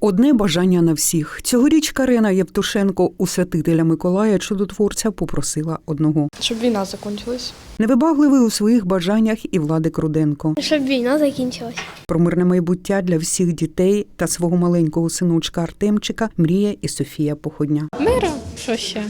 Одне бажання на всіх. Цьогоріч Карина Євтушенко у святителя Миколая чудотворця попросила одного. Щоб війна закінчилась. Невибагливий у своїх бажаннях і Владик Руденко. Щоб війна закінчилась. Про мирне майбуття для всіх дітей та свого маленького синочка Артемчика мріє і Софія Походня. Мира, що ще?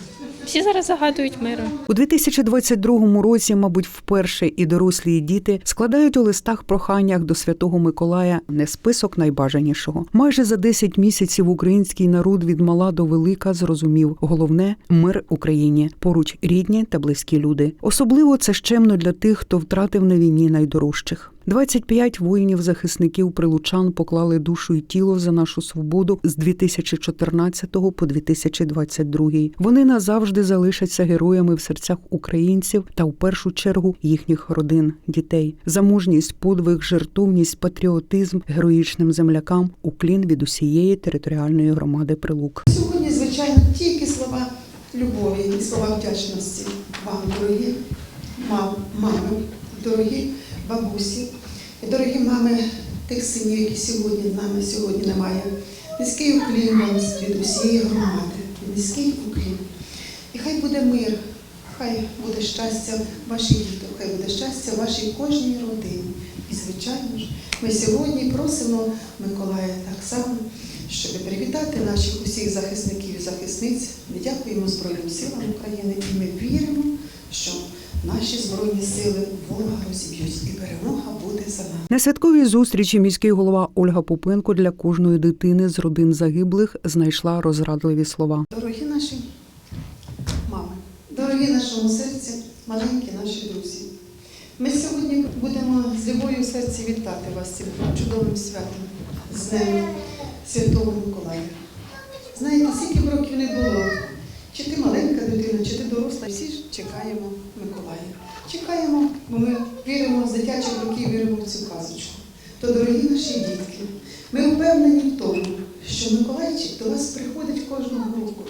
Всі зараз загадують мира. У 2022 році, мабуть, вперше і дорослі і діти складають у листах проханнях до святого Миколая не список найбажанішого. Майже за 10 місяців український народ від мала до велика зрозумів головне мир Україні, поруч рідні та близькі люди. Особливо це щемно для тих, хто втратив на війні найдорожчих. 25 воїнів-захисників прилучан поклали душу і тіло за нашу свободу з 2014 по 2022. Вони назавжди залишаться героями в серцях українців та в першу чергу їхніх родин, дітей. За мужність, подвиг, жертовність, патріотизм героїчним землякам уклін від усієї територіальної громади Прилук. Сьогодні, звичайно, тільки слова любові і слова вдячності вам, дорогі мам, мами, дорогі бабусі, і дорогі мами тих синів, які сьогодні з нами сьогодні немає. Низький уклін вам від усієї громади. Низький уклін. І хай буде мир, хай буде щастя ваших діток, хай буде щастя вашій кожній родині. І, звичайно ж, ми сьогодні просимо Миколая так само, щоб привітати наших усіх захисників і захисниць. Ми дякуємо Збройним силам України і ми віримо, що наші збройні сили ворога розіб'ють і перемога буде за нами. На святковій зустрічі міський голова Ольга Попенко для кожної дитини з родин загиблих знайшла розрадливі слова. Дорогі наші мами, дорогі нашому серці, маленькі наші друзі. Ми сьогодні будемо з любов'ю в серці вітати вас цим чудовим святом, з Днем Святого Миколая. Знаєте, скільки б років не було, чи ти маленька дитина, чи ти доросла, чекаємо Миколая. Чекаємо, бо ми віримо з дитячих років, віримо в цю казочку. То, дорогі наші дітки, ми впевнені в тому, що Миколайчик до вас приходить кожного року.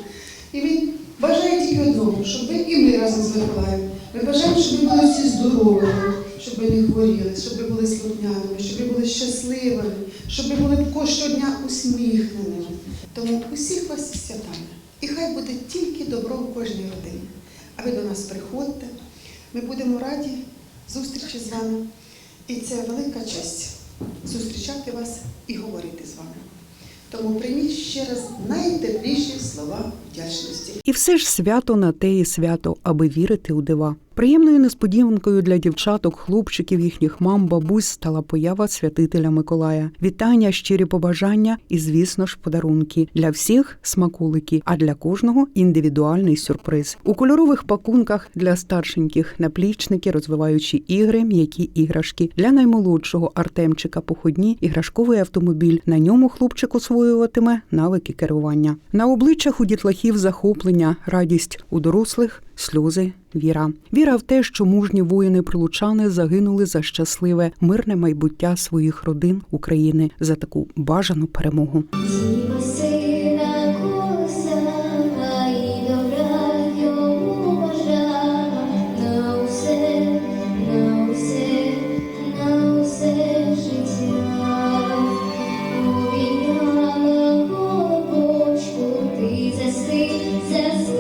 І він бажає тільки одного, щоб ви і ми разом з Миколаєм. Ми бажаємо, щоб ви були всі здоровими, щоб ви не хворіли, щоб ви були слухняними, щоб ви були щасливими, щоб ви були щодня усміхненими. Тому усіх вас із святами. І хай буде тільки добро в кожній родині. А ви до нас приходьте. Ми будемо раді зустрічі з вами. І це велика честь зустрічати вас і говорити з вами. Тому прийміть ще раз найтепліші слова вдячності. І все ж свято на те і свято, аби вірити у дива. Приємною несподіванкою для дівчаток, хлопчиків, їхніх мам, бабусь стала поява святителя Миколая. Вітання, щирі побажання і, звісно ж, подарунки для всіх смакулики, а для кожного індивідуальний сюрприз. У кольорових пакунках для старшеньких наплічники, розвиваючі ігри, м'які іграшки. Для наймолодшого Артемчика походні іграшковий автомобіль. На ньому хлопчик освоюватиме навики керування. На обличчях у дітлахів захоплення, радість у дорослих сльози, віра. Віра в те, що мужні воїни прилучани загинули за щасливе, мирне майбуття своїх родин України за таку бажану перемогу. Yes.